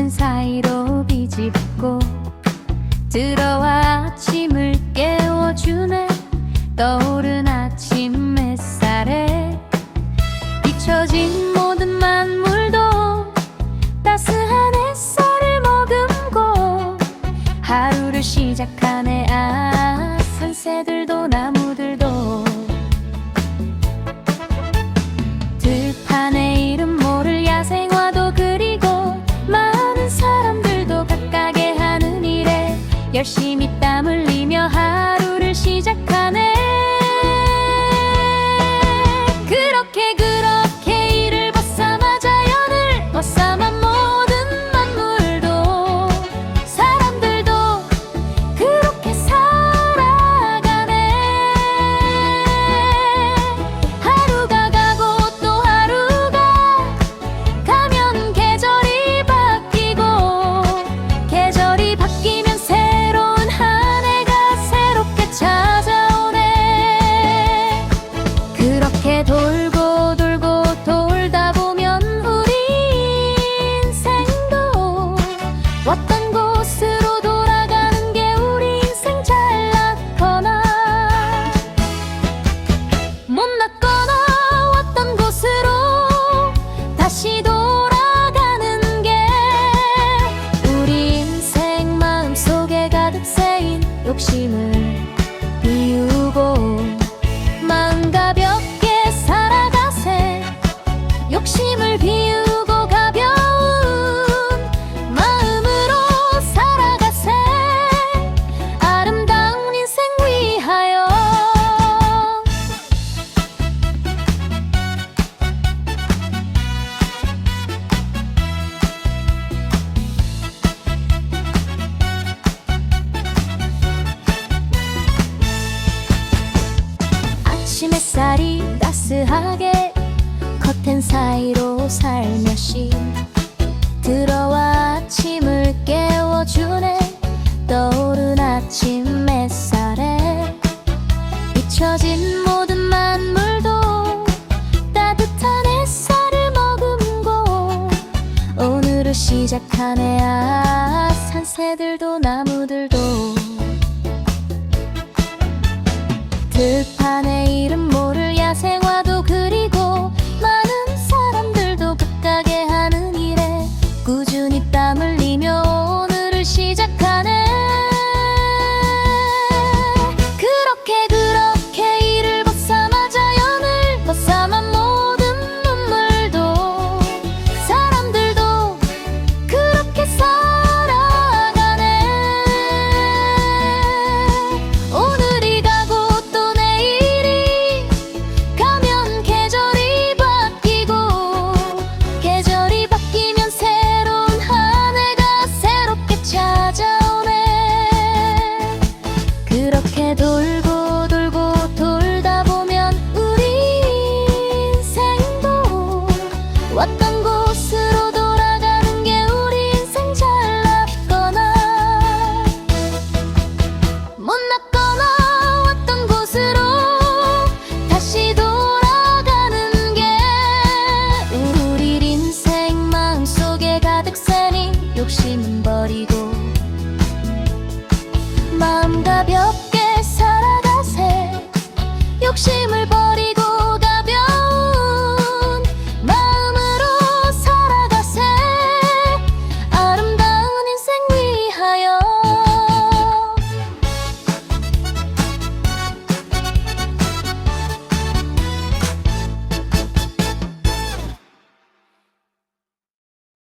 커튼 사이로 붙고 들어와 아침을 깨워주네. 떠오른 아침 햇살에 비춰진 모든 만물도 따스한 햇살을 머금고 하루를 시작하네. 아 산새들도 나무 열심히 땀 흘리며 하루를 시작 어떤 곳으로 돌아가는 게 우리 인생 잘 났거나 못 났거나 어떤 곳으로 다시 돌아가는 게 우리 인생 마음속에 가득 쌓인 욕심을 아침 햇살이 따스하게 커튼 사이로 살며시 들어와 아침을 깨워주네. 떠오른 아침 햇살에 비춰진 모든 만물도 따뜻한 햇살을 머금고 오늘을 시작하네. 아 산새들도 나무들도 들판